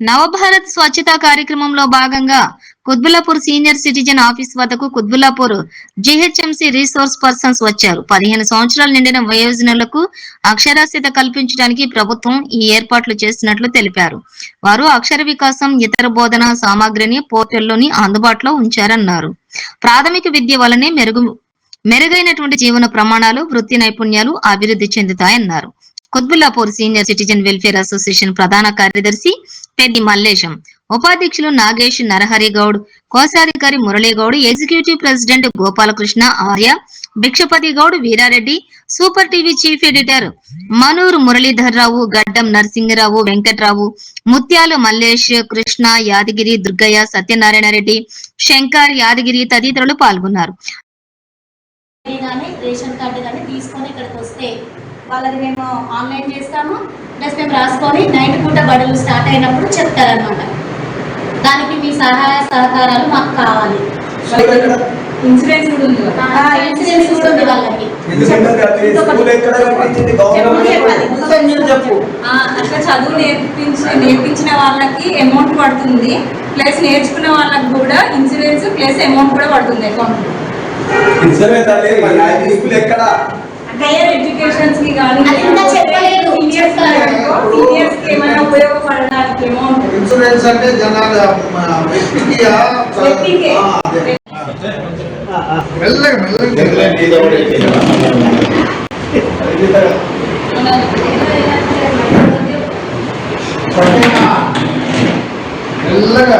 నవభారత్ స్వచ్ఛతా కార్యక్రమంలో భాగంగా Quthbullapur senior citizen office వద్దకు కుత్బుల్లాపూర్ జిహెచ్ఎంసీ రీసోర్స్ పర్సన్స్ వచ్చారు. పదిహేను సంవత్సరాలు నిండిన వయోజనులకు అక్షరాస్యత కల్పించడానికి ప్రభుత్వం ఈ ఏర్పాట్లు చేసినట్లు తెలిపారు. వారు అక్షర వికాసం ఇతర బోధన సామాగ్రిని పోర్టల్లోని అందుబాటులో ఉంచారన్నారు. ప్రాథమిక విద్య వల్లనే మెరుగు మెరుగైనటువంటి జీవన ప్రమాణాలు వృత్తి నైపుణ్యాలు అభివృద్ధి చెందుతాయన్నారు. Qutbullapur senior citizen welfare association ప్రధాన కార్యదర్శి టెడ్డి మల్లేశం. ఉపాధ్యక్షులు నాగేష్ నరహరి గౌడ్ కోశాధికారి Muraligoud executive president Gopalakrishna Arya Bhikshapathi Goud Veerareddy super TV chief editor Manuru Muralidhar Rao Gaddam Narasingarao Venkatrao ముత్యాలు మల్లేష్ కృష్ణ యాదగిరి దుర్గయ్య సత్యనారాయణ రెడ్డి శంకర్ యాదగిరి తదితరులు పాల్గొన్నారు. రేషన్ కార్డు కానీ తీసుకొని ఇక్కడికి వస్తే వాళ్ళది మేము ఆన్లైన్ చేస్తాము. ప్లస్ మేము రాసుకొని నైట్ పూట బడులు స్టార్ట్ అయినప్పుడు చెప్తారనమాట దానికి మీ సహాయ సహకారాలు మాకు కావాలి. ఇన్సూరెన్స్ కూడా ఉంది ఇన్సూరెన్స్ కూడా ఉంది వాళ్ళకి. అట్లా చదువు నేర్పించి నేర్పించిన వాళ్ళకి అమౌంట్ పడుతుంది. ప్లస్ నేర్చుకున్న వాళ్ళకి కూడా ఇన్సూరెన్స్ ప్లస్ అమౌంట్ కూడా పడుతుంది అకౌంట్ నిజమే తల్లి మరి ఆ స్కూల్ ఎక్కడ హైయర్ ఎడ్యుకేషన్స్ కి కానీ అది ఇంకా చెప్పలేదు. సీనియర్స్ సీనియర్స్ కి ఏమైనా ఉపయోగపడడానికి అమౌంట్ ఇన్సూరెన్స్ అంటే జనాలు ఆ, వ్యక్తికి ఆ, వ్యక్తికే. ఆ, అదే. మెల్లగా